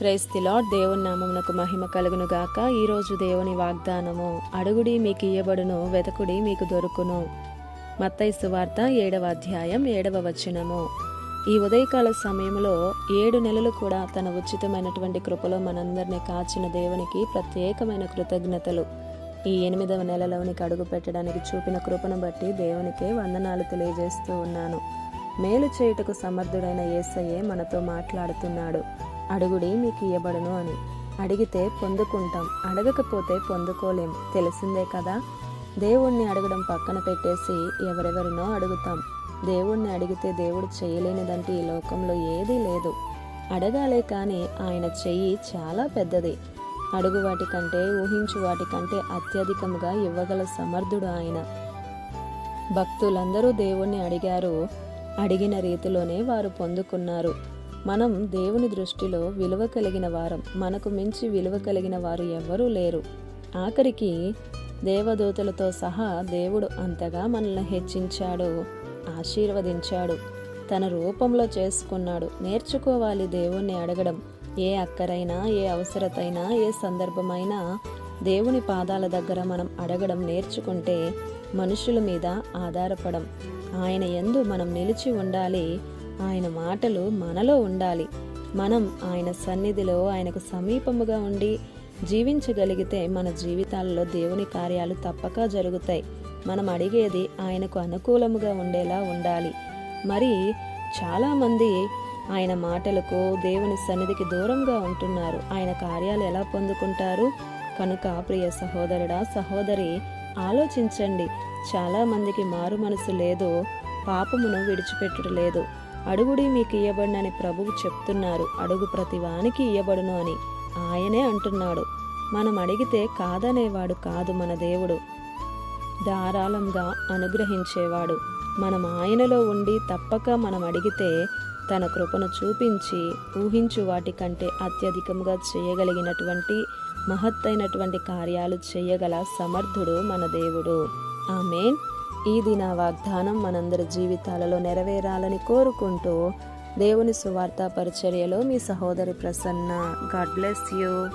ప్రైస్తిలో దేవుని నామమునకు మహిమ కలుగును గాక ఈరోజు దేవుని వాగ్దానము అడుగుడి మీకు ఇయ్యబడును వెతకుడి మీకు దొరుకును. మత్తైసు వార్త ఏడవ అధ్యాయం ఏడవ వచనము. ఈ ఉదయకాల సమయంలో ఏడు నెలలు కూడా తన ఉచితమైనటువంటి కృపలో మనందరినీ కాచిన దేవునికి ప్రత్యేకమైన కృతజ్ఞతలు. ఈ ఎనిమిదవ నెలలోనికి అడుగు పెట్టడానికి చూపిన కృపను బట్టి దేవునికే వందనాలు తెలియజేస్తూ ఉన్నాను. మేలు చేయుటకు సమర్థుడైన యేసయ్యే మనతో మాట్లాడుతున్నాడు. అడుగుడి మీకు ఇయ్యబడును అని. అడిగితే పొందుకుంటాం. అడగకపోతే పొందుకోలేం. తెలిసిందే కదా? దేవుణ్ణి అడగడం పక్కన పెట్టేసి ఎవరెవరినో అడుగుతాం. దేవుణ్ణి అడిగితే దేవుడు చేయలేనిదంటే ఈ లోకంలో ఏదీ లేదు. అడగాలే కానీ ఆయన చెయ్యి చాలా పెద్దది. అడుగు వాటికంటే ఊహించు వాటికంటే అత్యధికముగా ఇవ్వగల సమర్థుడు ఆయన. భక్తులందరూ దేవుణ్ణి అడిగారు. అడిగిన రీతిలోనే వారు పొందుకున్నారు. మనం దేవుని దృష్టిలో విలువ కలిగిన వారం మనకు మించి విలువ కలిగిన వారు ఎవ్వరూ లేరు. ఆఖరికి దేవదూతలతో సహా దేవుడు అంతగా మనల్ని హెచ్చించాడు ఆశీర్వదించాడు. తన రూపంలో చేసుకున్నాడు. నేర్చుకోవాలి దేవుణ్ణి అడగడం. ఏ అక్కరైనా ఏ అవసరతైనా ఏ సందర్భమైనా దేవుని పాదాల దగ్గర మనం అడగడం నేర్చుకుంటే మనుషుల మీద ఆధారపడం. ఆయన ఎందు మనం నిలిచి ఉండాలి. ఆయన మాటలు మనలో ఉండాలి. మనం ఆయన సన్నిధిలో ఆయనకు సమీపముగా ఉండి జీవించగలిగితే మన జీవితాలలో దేవుని కార్యాలు తప్పక జరుగుతాయి. మనం అడిగేది ఆయనకు అనుకూలముగా ఉండేలా ఉండాలి. మరి చాలామంది ఆయన మాటలకు దేవుని సన్నిధికి దూరంగా ఉంటున్నారు. ఆయన కార్యాలు ఎలా పొందుకుంటారు? కనుక ప్రియ సహోదరుడా సహోదరి ఆలోచించండి. చాలా మందికి మారు మనసు లేదు పాపమును విడిచిపెట్టుట లేదు. అడుగుడి మీకు ఇయ్యబడినని ప్రభువు చెప్తున్నారు. అడుగు ప్రతి వానికి ఇయ్యబడును అని ఆయనే అంటున్నాడు. మనం అడిగితే కాదనేవాడు కాదు మన దేవుడు. ధారాళంగా అనుగ్రహించేవాడు. మనం ఆయనలో ఉండి తప్పక మనం అడిగితే తన కృపను చూపించి ఊహించు వాటి కంటే అత్యధికంగా చేయగలిగినటువంటి మహత్తైనటువంటి కార్యాలు చేయగల సమర్థుడు మన దేవుడు. ఆమెన్. ఈ దిన వాగ్దానం మనందరి జీవితాలలో నెరవేరాలని కోరుకుంటూ దేవుని సువార్త పరిచర్యలో మీ సహోదరి ప్రసన్న. God bless you.